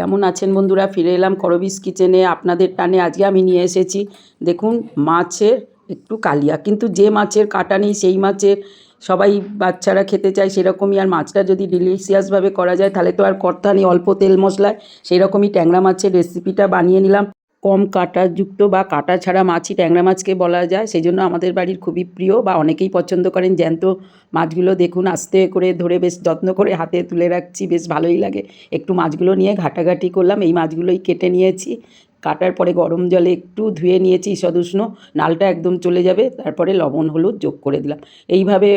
কেমন আছেন বন্ধুরা? ফিরে এলাম করবিস কিচেনে। আপনাদের টানে আজকে আমি নিয়ে এসেছি, দেখুন, মাছের একটু কালিয়া। কিন্তু যে মাছের কাটা নেই, সেই মাছের সবাই বাচ্চারা খেতে চায় সেরকমই। আর মাছটা যদি ডিলিশিয়াসভাবে করা যায়, তাহলে তো আর কর্তা নেই, অল্প তেল মশলায়। সেই রকমই ট্যাংরা মাছের রেসিপিটা বানিয়ে নিলাম। কম কাঁটাযুক্ত বা কাঁটা ছাড়া মাছই ট্যাংরা মাছকে বলা যায়। সেই জন্য আমাদের বাড়ির খুবই প্রিয় বা অনেকেই পছন্দ করেন জ্যান্ত মাছগুলো। দেখুন, আস্তে করে ধরে বেশ যত্ন করে হাতে তুলে রাখছি, বেশ ভালোই লাগে। একটু মাছগুলো নিয়ে ঘাটাঘাটি করলাম, এই মাছগুলোই কেটে নিয়েছি। কাটার পরে গরম জলে একটু ধুয়ে নিয়েছি সদুষ্ণ, নালটা একদম চলে যাবে, তারপরে লবণ হলুদ যোগ করে দিলাম। এইভাবে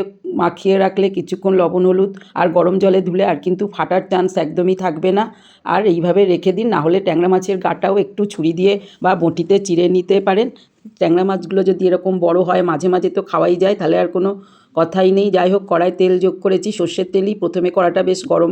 মাখিয়ে রাখলে কিছুক্ষণ লবণ হলুদ আর গরম জলে ধুলে আর কিন্তু ফাটার চান্স একদমই থাকবে না। আর এইভাবে রেখে দিন, না হলে ট্যাংরা মাছের গাটাও একটু ছুরি দিয়ে বা বঁটিতে চিড়ে নিতে পারেন। ট্যাংরা মাছগুলো যদি এরকম বড় হয়, মাঝে মাঝে তো খাওয়াই যায়, তাহলে আর কোনো কথাই নেই। যাই হোক, কড়াই তেল যোগ করেছি, সর্ষের তেলই প্রথমে কড়াটা বেশ গরম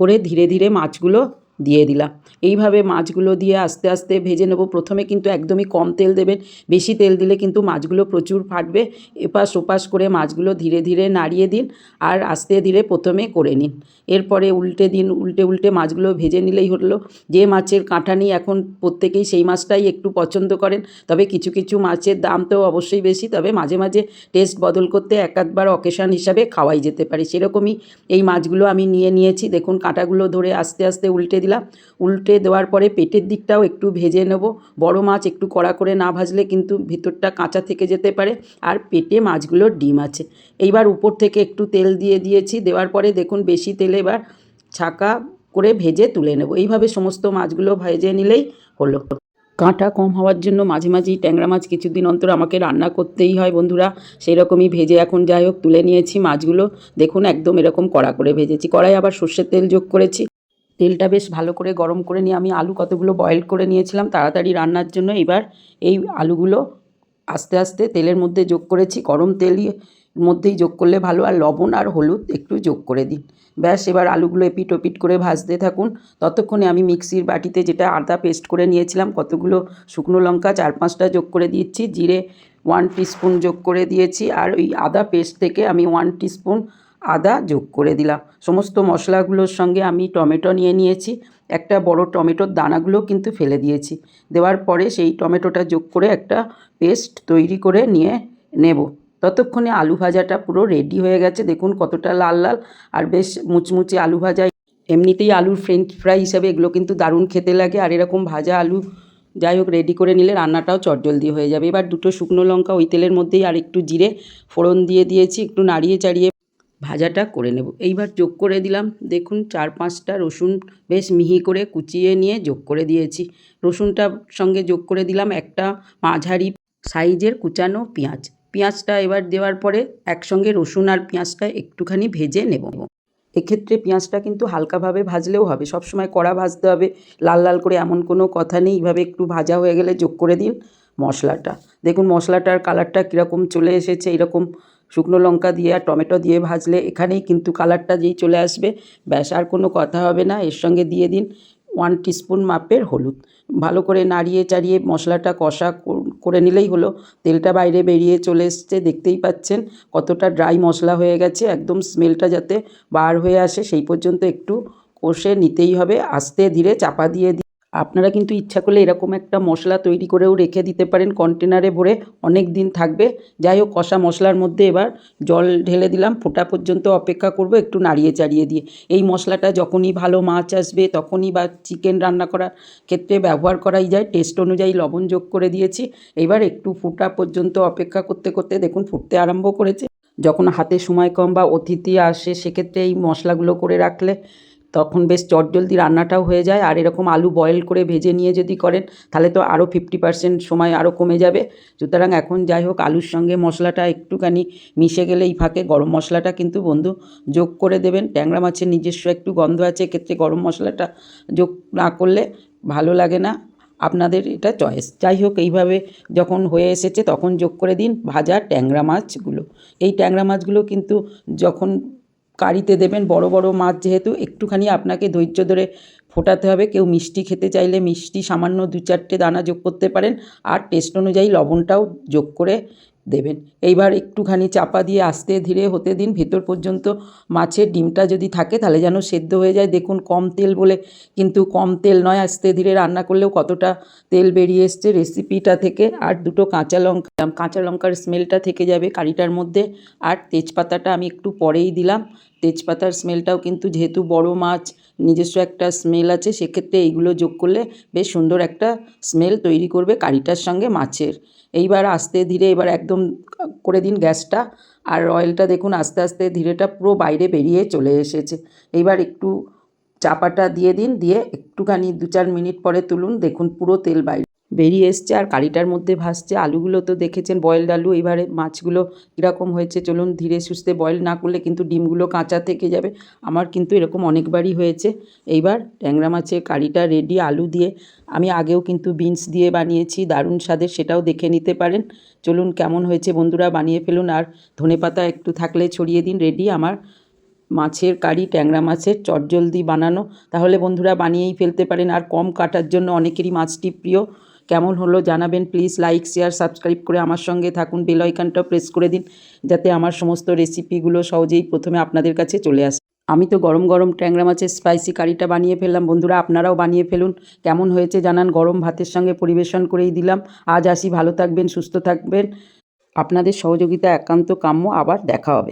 করে ধীরে ধীরে মাছগুলো দিয়ে দিলাম। এইভাবে মাছগুলো দিয়ে আস্তে আস্তে ভেজে নেব। প্রথমে কিন্তু একদমই কম তেল দেবেন। বেশি তেল দিলে কিন্তু মাছগুলো প্রচুর ফাটবে। এপাশ ওপাশ করে মাছগুলো ধীরে ধীরে নাড়িয়ে দিন আর আস্তে ধীরে প্রথমে করে নিন। এরপরে উল্টে দিন, উল্টে উল্টে মাছগুলো ভেজে নিলেই হলো। যে মাছের কাঁটা নেই এখন প্রত্যেকেই সেই মাছটাই একটু পছন্দ করেন। তবে কিছু কিছু মাছের দাম তো অবশ্যই বেশি। তবে মাঝে মাঝে টেস্ট বদল করতে এক আধবার অকেশান হিসাবে খাওয়াই যেতে পারে। সেরকমই এই মাছগুলো আমি নিয়ে নিয়েছি। দেখুন কাঁটাগুলো ধরে আস্তে আস্তে উল্টে দিলাম। উল্টে দেওয়ার পরে পেটের দিকটাও একটু ভেজে নেব। বড় মাছ একটু কড়া করে না ভাজলে কিন্তু ভিতরটা কাঁচা থেকে যেতে পারে। আর পেটে মাছগুলোর ডিম আছে। এইবার উপর থেকে একটু তেল দিয়ে দিয়েছি। দেওয়ার পরে দেখুন বেশি তেলে এবার ছাকা করে ভেজে তুলে নেব। এইভাবে সমস্ত মাছগুলো ভেজে নিলেই হলো। কাঁটা কম হওয়ার জন্য মাঝে মাঝেই ট্যাংরা মাছ কিছুদিন অন্তর আমাকে রান্না করতেই হয় বন্ধুরা। সেই রকমই ভেজে এখন যাই হোক তুলে নিয়েছি মাছগুলো। দেখুন একদম এরকম কড়া করে ভেজেছি। কড়াই আবার সর্ষের তেল যোগ করেছি। তেলটা বেশ ভালো করে গরম করে নিয়ে আমি আলু কতগুলো বয়েল করে নিয়েছিলাম তাড়াতাড়ি রান্নার জন্য এবার এই আলুগুলো আস্তে আস্তে তেলের মধ্যে যোগ করেছি। গরম তেলই মধ্যেই যোগ করলে ভালো আর লবণ আর হলুদ একটু যোগ করে দিন। ব্যাস এবার আলুগুলো এপিট ওপিট করে ভাজতে থাকুন। ততক্ষণে আমি মিক্সির বাটিতে যেটা আদা পেস্ট করে নিয়েছিলাম কতগুলো শুকনো লঙ্কা চার পাঁচটা যোগ করে দিচ্ছি। জিরে ওয়ান টিস্পুন যোগ করে দিয়েছি। আর ওই আদা পেস্ট থেকে আমি ওয়ান টিস্পুন আদা যোগ করে দিলাম। সমস্ত মশলাগুলোর সঙ্গে আমি টমেটো নিয়ে নিয়েছি। একটা বড় টমেটোর দানাগুলো কিন্তু ফেলে দিয়েছি। দেওয়ার পরে সেই টমেটোটা যোগ করে একটা পেস্ট তৈরি করে নিয়ে নেব। ততক্ষণে আলু ভাজাটা পুরো রেডি হয়ে গেছে। দেখুন কতটা লাল লাল। আর বেশ মুচমুচে আলু ভাজা। এমনিতেই আলুর ফ্রেঞ্চ ফ্রাই হিসাবে এগুলো কিন্তু দারুণ খেতে লাগে। আর এরকম ভাজা আলু যাই হোক রেডি করে নিলে রান্নাটাও চটজলদি হয়ে যাবে। এবার দুটো শুকনো লঙ্কা ওই তেলের মধ্যেই আর একটু জিরে ফোড়ন দিয়ে দিয়েছি। একটু নাড়িয়ে চাড়িয়ে ভাজাটা করে নেব। এইবার যোগ করে দিলাম। দেখুন, চার পাঁচটা রসুন বেশ মিহি করে কুচিয়ে নিয়ে যোগ করে দিয়েছি। রসুনটার সঙ্গে যোগ করে দিলাম একটা মাঝারি সাইজের কুচানো পেঁয়াজ। পেঁয়াজটা এবার দেওয়ার পরে একসঙ্গে রসুন আর পেঁয়াজটা একটুখানি ভেজে নেব। এক্ষেত্রে পেঁয়াজটা কিন্তু হালকাভাবে ভাজলেও হবে। সবসময় কড়া ভাজতে হবে। লাল লাল করে এমন কোনো কথা নেই। এইভাবে একটু ভাজা হয়ে গেলে যোগ করে দিন মশলাটা। দেখুন, মশলাটার কালারটা কীরকম চলে এসেছে এরকম শুকনো লঙ্কা দিয়ে আর টমেটো দিয়ে ভাজলে এখানেই কিন্তু কালারটা যেই চলে আসবে, ব্যাস আর কোনো কথা হবে না। এর সঙ্গে দিয়ে দিন ওয়ান টিস্পুন মাপের হলুদ। ভালো করে নাড়িয়ে চাড়িয়ে মশলাটা কষা করে নিলেই হলো। তেলটা বাইরে বেরিয়ে চলে এসছে, দেখতেই পাচ্ছেন কতটা ড্রাই মশলা হয়ে গেছে। একদম স্মেলটা যাতে বার হয়ে আসে, সেই পর্যন্ত একটু কষে নিতেই হবে। আস্তে ধীরে চাপা দিয়ে আপনারা কিন্তু ইচ্ছা করলে এরকম একটা মশলা তৈরি করেও রেখে দিতে পারেন কন্টেনারে ভরে অনেক দিন থাকবে। যাই হোক, কষা মশলার মধ্যে এবার জল ঢেলে দিলাম, ফোটা পর্যন্ত অপেক্ষা করব একটু নাড়িয়ে চাড়িয়ে দিয়ে। এই মশলাটা যখনই ভালো মাছ আসবে, তখনই বা চিকেন রান্না করার ক্ষেত্রে ব্যবহার করাই যায় টেস্ট অনুযায়ী লবণ যোগ করে দিয়েছি। এবার একটু ফোটা পর্যন্ত অপেক্ষা করতে করতে দেখুন ফুটতে আরম্ভ করেছে। যখন হাতে সময় কম বা অতিথি আসে, সেক্ষেত্রে এই মশলাগুলো করে রাখলে তখন বেশ চটজলদি রান্নাটাও হয়ে যায়। আর এরকম আলু বয়েল করে ভেজে নিয়ে যদি করেন, তাহলে তো আরও ফিফটি পার্সেন্ট সময় আরও কমে যাবে। সুতরাং এখন যাই হোক, আলুর সঙ্গে মশলাটা একটুখানি মিশে গেলে এই ফাঁকে গরম মশলাটা কিন্তু বন্ধু যোগ করে দেবেন। ট্যাংরা মাছের নিজস্ব একটু গন্ধ আছে, এক্ষেত্রে গরম মশলাটা যোগ না করলে ভালো লাগে না। আপনাদের এটা চয়েস যাই হোক, এইভাবে যখন হয়ে এসেছে, তখন যোগ করে দিন ভাজা ট্যাংরা মাছগুলো। এই ট্যাংরা মাছগুলো কিন্তু যখন কারিতে দেবেন। বড় বড় মাছ যেহেতু একটুখানি আপনাকে ধৈর্য ধরে ফোটাতে হবে। কেউ মিষ্টি খেতে চাইলে মিষ্টি সামান্য দু চারটে দানা যোগ করতে পারেন। আর টেস্ট অনুযায়ী লবণটাও যোগ করে দেবেন। এইবার একটুখানি চাপা দিয়ে আস্তে ধীরে হতে দিন। ভেতর পর্যন্ত মাছের ডিমটা যদি থাকে তাহলে যেন সেদ্ধ হয়ে যায়। দেখুন কম তেল বলে কিন্তু কম তেল নয়। আস্তে ধীরে রান্না করলেও কতটা তেল বেরিয়ে এসছে রেসিপিটা থেকে। আর দুটো কাঁচা লঙ্কা, কাঁচা লঙ্কার স্মেলটা থেকে যাবে কারিটার মধ্যে। আর তেজপাতাটা আমি একটু পরেই দিলাম। তেজপাতার স্মেলটাও কিন্তু যেহেতু বড় মাছ, নিজস্ব একটা স্মেল আছে, সেক্ষেত্রে এইগুলো যোগ করলে বেশ সুন্দর একটা স্মেল তৈরি করবে কারিটার সঙ্গে মাছের। এইবার আস্তে ধীরে এবার একদম করে দিন গ্যাসটা, আর অয়েলটা দেখুন আস্তে আস্তে ধীরেটা পুরো বাইরে বেরিয়ে চলে এসেছে। এইবার একটু চাপাটা দিয়ে দিন, দিয়ে একটুখানি দু চার মিনিট পরে তুলুন, দেখুন পুরো তেল বাইরে বেরিয়ে এসছে আর কারিটার মধ্যে ভাসছে। আলুগুলো তো দেখেছেন বয়েলড আলু। এবারে মাছগুলো কীরকম হয়েছে চলুন ধীরে সুস্থে বয়েল না করলে কিন্তু ডিমগুলো কাঁচা থেকে যাবে। আমার কিন্তু এরকম অনেকবারই হয়েছে। এইবার ট্যাংরা মাছের কারিটা রেডি আলু দিয়ে। আমি আগেও কিন্তু বিনস দিয়ে বানিয়েছি, দারুণ স্বাদের সেটাও দেখে নিতে পারেন। চলুন কেমন হয়েছে বন্ধুরা বানিয়ে ফেলুন আর ধনেপাতা একটু থাকলে ছড়িয়ে দিন। রেডি আমার মাছের কারি, ট্যাংরা মাছের চটজলদি বানানো। তাহলে বন্ধুরা বানিয়েই ফেলতে পারেন। আর কম কাটার জন্য অনেকেরই মাছটি প্রিয়। কেমন হলো জানাবেন। প্লিজ লাইক শেয়ার সাবস্ক্রাইব করে আমার সঙ্গে থাকুন। বেল আইকনটা প্রেস করে দিন, যাতে আমার সমস্ত রেসিপিগুলো সহজেই প্রথমে আপনাদের কাছে চলে আসে। আমি তো গরম গরম ট্যাংরা মাছের স্পাইসি কারিটা বানিয়ে ফেললাম। বন্ধুরা, আপনারাও বানিয়ে ফেলুন। কেমন হয়েছে জানান। গরম ভাতের সঙ্গে পরিবেশন করেই দিলাম। আজ আসি। ভালো থাকবেন, সুস্থ থাকবেন। আপনাদের সহযোগিতা একান্ত কাম্য। আবার দেখা হবে।